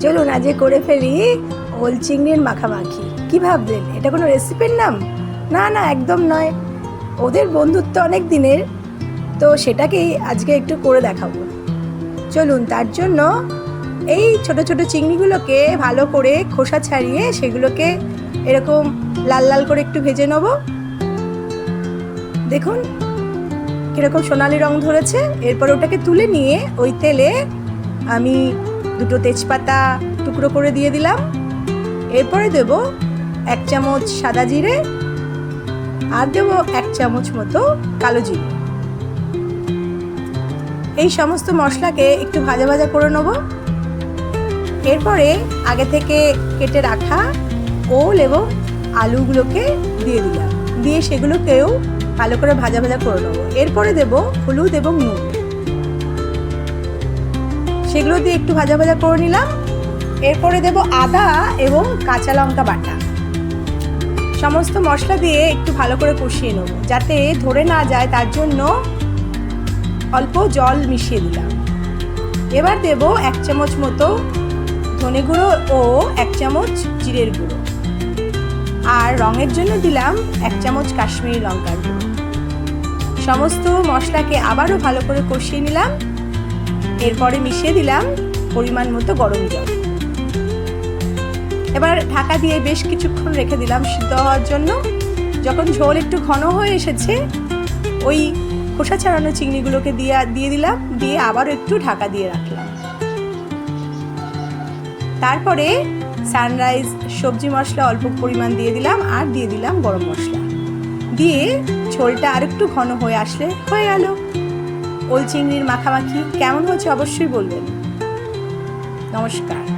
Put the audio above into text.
চলুন আজকে করে ফেলি ওল চিংড়ির মাখামাখি। কী ভাবলেন? এটা কোনো রেসিপির নাম? না না, একদম নয়। ওদের বন্ধুত্ব অনেক দিনের, তো সেটাকেই আজকে একটু করে দেখাবো। চলুন, তার জন্য এই ছোট ছোট চিংড়িগুলোকে ভালো করে খোসা ছাড়িয়ে সেগুলোকে এরকম লাল লাল করে একটু ভেজে নেব। দেখুন, কীরকম সোনালি রং ধরেছে। এরপর ওটাকে তুলে নিয়ে ওই তেলে আমি দুটো তেজপাতা টুকরো করে দিয়ে দিলাম। এরপরে দেব এক চামচ সাদা জিরে আর দেবো এক চামচ মতো কালো জিরে। এই সমস্ত মশলাকে একটু ভাজা ভাজা করে নেব। এরপরে আগে থেকে কেটে রাখা ওল এবং আলুগুলোকে দিয়ে দিলাম। দিয়ে সেগুলোকেও ভালো করে ভাজা ভাজা করে নেব। এরপরে দেব হলুদ এবং নুন। সেগুলো দিয়ে একটু ভাজা ভাজা করে নিলাম। এরপরে দেব আদা এবং কাঁচা লঙ্কা বাটা। সমস্ত মশলা দিয়ে একটু ভালো করে কষিয়ে নেব, যাতে ধরে না যায়, তার জন্য অল্প জল মিশিয়ে দিলাম। এবার দেব এক চামচ মতো ধনে গুঁড়ো ও এক চামচ জিরের গুঁড়ো। আর রঙের জন্য দিলাম এক চামচ কাশ্মীরি লঙ্কার গুঁড়ো। সমস্ত মশলাকে আবারও ভালো করে কষিয়ে নিলাম। এরপরে মিশিয়ে দিলাম পরিমাণ মতো গরম জল। এবার ঢাকা দিয়ে বেশ কিছুক্ষণ রেখে দিলাম সিদ্ধ হওয়ার জন্য। যখন ঝোল একটু ঘন হয়ে এসেছে, ওই খোসা ছাড়ানো চিংড়িগুলোকে দিয়ে দিয়ে দিলাম, দিয়ে আবারও একটু ঢাকা দিয়ে রাখলাম। তারপরে সানরাইজ সবজি মশলা অল্প পরিমাণ দিয়ে দিলাম আর দিয়ে দিলাম গরম মশলা। দিয়ে ঝোলটা আর একটু ঘন হয়ে আসলে, হয়ে গেল। ওল চিংড়ির মাখামাখি কেমন হয়েছে অবশ্যই বলবেন। নমস্কার।